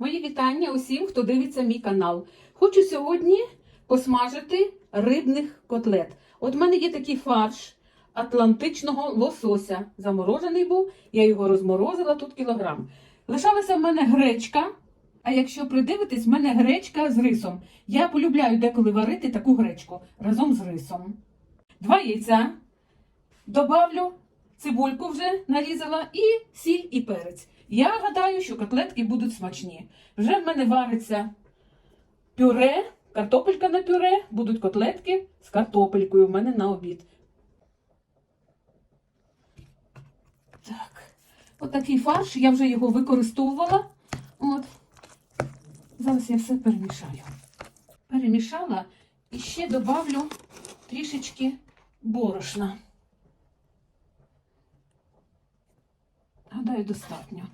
Мої вітання усім, хто дивиться мій канал. Хочу сьогодні посмажити рибних котлет. От в мене є такий фарш атлантичного лосося. Заморожений був, я його розморозила тут кілограм. Лишалася в мене гречка. А якщо придивитись, в мене гречка з рисом. Я полюбляю деколи варити таку гречку разом з рисом. Два яйця. Добавлю цибульку вже нарізала і сіль і перець. Я гадаю, що котлетки будуть смачні. Вже в мене вариться пюре, картопелька на пюре, будуть котлетки з картопелькою в мене на обід. Так, отакий фарш, я вже його використовувала. От. Зараз я все перемішаю. Перемішала і ще добавлю трішечки борошна. Гадаю, достатньо.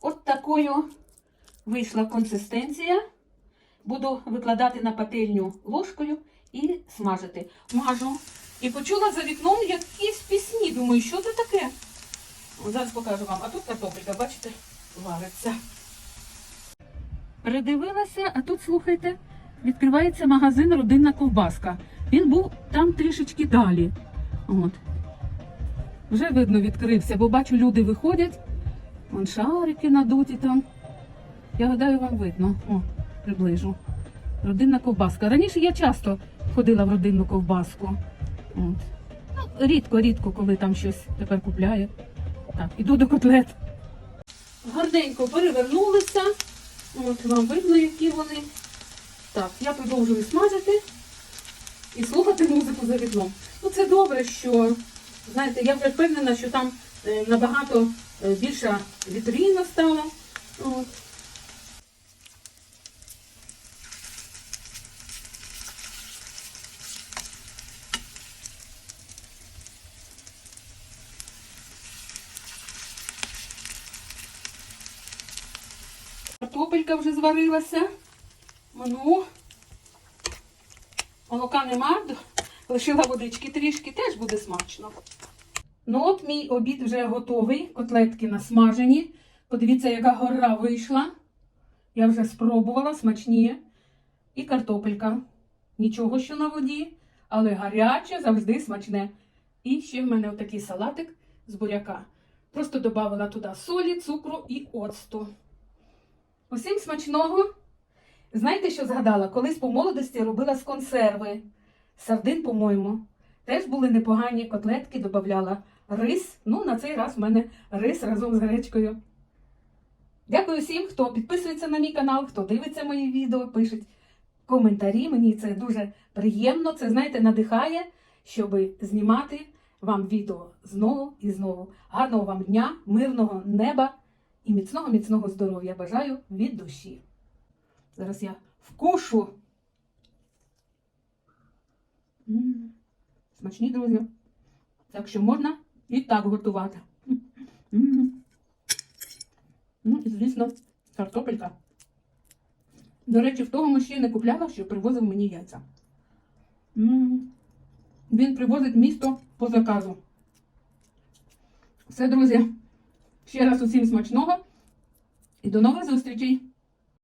От такою вийшла консистенція. Буду викладати на пательню ложкою і смажити. Мажу. І почула за вікном якісь пісні. Думаю, що це таке? Зараз покажу вам. А тут картопелька, бачите, вариться. Передивилася, а тут, слухайте, відкривається магазин Родинна ковбаска. Він був там трішечки далі. От. Вже видно відкрився, бо бачу, люди виходять. Вон шарики надуті там. Я гадаю, вам видно. О, приближу. Родинна ковбаска. Раніше я часто ходила в родинну ковбаску. От. Ну, рідко, рідко, коли там щось тепер купляє. Так, іду до котлет. Гарненько перевернулися. От вам видно, які вони. Так, я продовжую смажити і слухати музику за вікном. Ну, це добре, що знаєте, я вже впевнена, що там е, набагато е, більша вітрина стала. От. Картопелька вже зварилася. Ну, молока нема, лишила водички трішки, теж буде смачно. Ну от мій обід вже готовий, котлетки насмажені. Подивіться, яка гора вийшла. Я вже спробувала, смачні. І картопелька. Нічого, що на воді, але гаряче, завжди смачне. І ще в мене отакий салатик з буряка. Просто додавала туди солі, цукру і оцту. Усім смачного! Знаєте, що згадала? Колись по молодості робила з консерви. Сардин, по-моєму. Теж були непогані котлетки, додавала рис. Ну, на цей раз в мене рис разом з гречкою. Дякую всім, хто підписується на мій канал, хто дивиться мої відео, пишуть коментарі. Мені це дуже приємно. Це, знаєте, надихає, щоб знімати вам відео знову і знову. Гарного вам дня, мирного неба і міцного, міцного здоров'я. Бажаю від душі. Зараз я вкушу. Смачні, друзі. Так що можна і так готувати. Ну і, звісно, картопелька. До речі, в того мужчини купляла, що привозив мені яйця. Він привозить місто по заказу. Все, друзі. Ще раз усім смачного і до нових зустрічей!